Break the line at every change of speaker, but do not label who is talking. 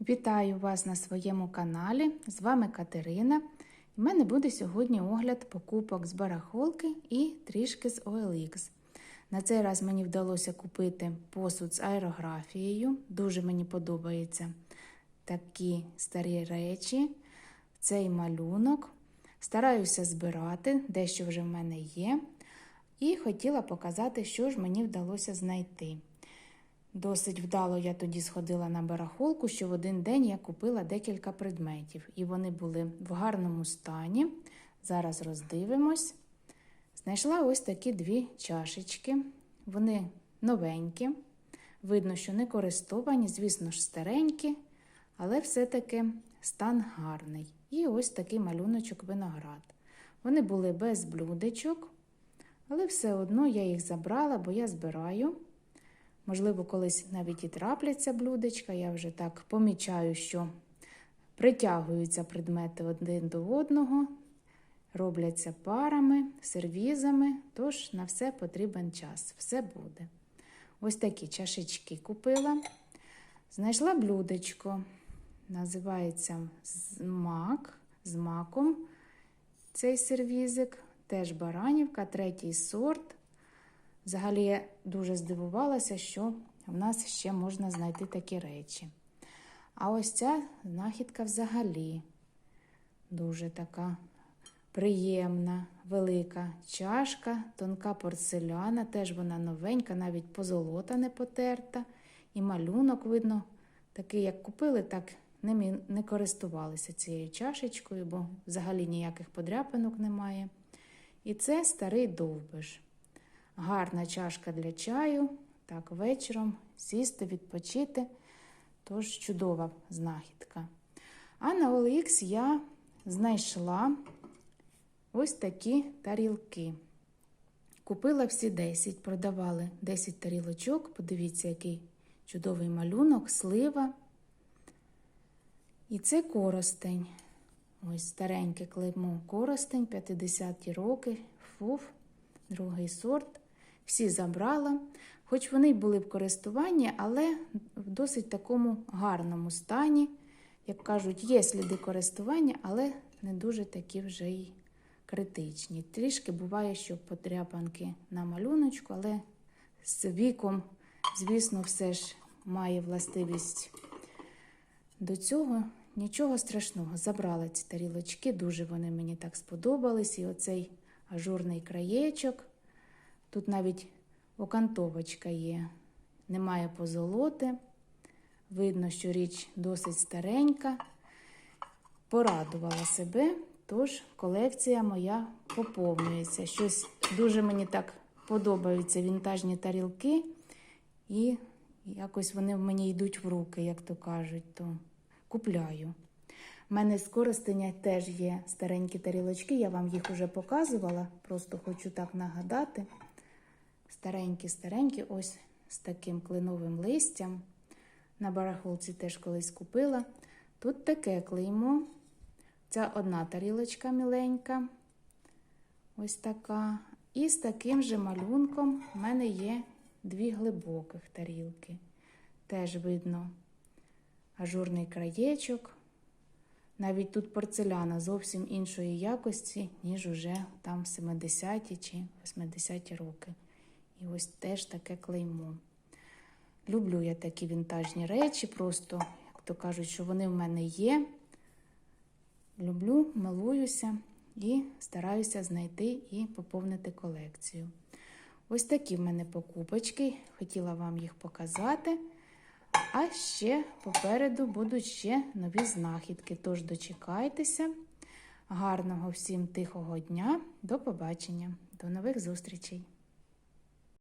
Вітаю вас на своєму каналі. З вами Катерина. У мене буде сьогодні огляд покупок з барахолки і трішки з OLX. На цей раз мені вдалося купити посуд з аерографією. Дуже мені подобаються такі старі речі, цей малюнок. Стараюся збирати, дещо вже в мене є. І хотіла показати, що ж мені вдалося знайти. Досить вдало я тоді сходила на барахолку, що в один день я купила декілька предметів, і вони були в гарному стані. Зараз роздивимось. Знайшла ось такі дві чашечки. Вони новенькі. Видно, що не користовані, звісно ж, старенькі, але все-таки стан гарний. І ось такий малюночок виноград. Вони були без блюдечок, але все одно я їх забрала, бо я збираю. Можливо, колись навіть і трапляться блюдечка. Я вже так помічаю, що притягуються предмети один до одного, робляться парами, сервізами, тож на все потрібен час. Все буде. Ось такі чашечки купила. Знайшла блюдечко, називається мак, з маком цей сервізик, теж баранівка, третій сорт. Взагалі я дуже здивувалася, що в нас ще можна знайти такі речі. А ось ця знахідка взагалі дуже така приємна, велика чашка, тонка порцеляна, теж вона новенька, навіть позолота не потерта. І малюнок, видно, такий, як купили, так ними не користувалися цією чашечкою, бо взагалі ніяких подряпинок немає. І це старий довбиш. Гарна чашка для чаю, так вечором сісти, відпочити. Тож чудова знахідка. А на OLX я знайшла ось такі тарілки. Купила всі 10, продавали 10 тарілочок. Подивіться, який чудовий малюнок, слива. І це коростень. Ось стареньке клеймо коростень, 50-ті роки, фуф, другий сорт. Всі забрала, хоч вони й були в користуванні, але в досить такому гарному стані. Як кажуть, є сліди користування, але не дуже такі вже й критичні. Трішки буває, що подряпанки на малюночку, але з віком, звісно, все ж має властивість до цього. Нічого страшного, забрала ці тарілочки, дуже вони мені так сподобались. І оцей ажурний краєчок. Тут навіть окантовочка є, немає позолоти. Видно, що річ досить старенька. Порадувала себе, тож колекція моя поповнюється. Щось дуже мені так подобаються вінтажні тарілки, і якось вони в мені йдуть в руки, як то кажуть, то купляю. У мене з користення теж є старенькі тарілочки, я вам їх вже показувала, просто хочу так нагадати. Старенькі-старенькі, ось з таким клиновим листям. На барахолці теж колись купила. Тут таке клеймо. Ця одна тарілочка міленька. Ось така. І з таким же малюнком в мене є дві глибоких тарілки. Теж видно ажурний краєчок. Навіть тут порцеляна зовсім іншої якості, ніж уже там 70-ті чи 80-ті роки. І ось теж таке клеймо. Люблю я такі вінтажні речі, просто, як то кажуть, що вони в мене є. Люблю, милуюся і стараюся знайти і поповнити колекцію. Ось такі в мене покупочки. Хотіла вам їх показати. А ще попереду будуть ще нові знахідки. Тож дочекайтеся. Гарного всім тихого дня. До побачення, до нових зустрічей!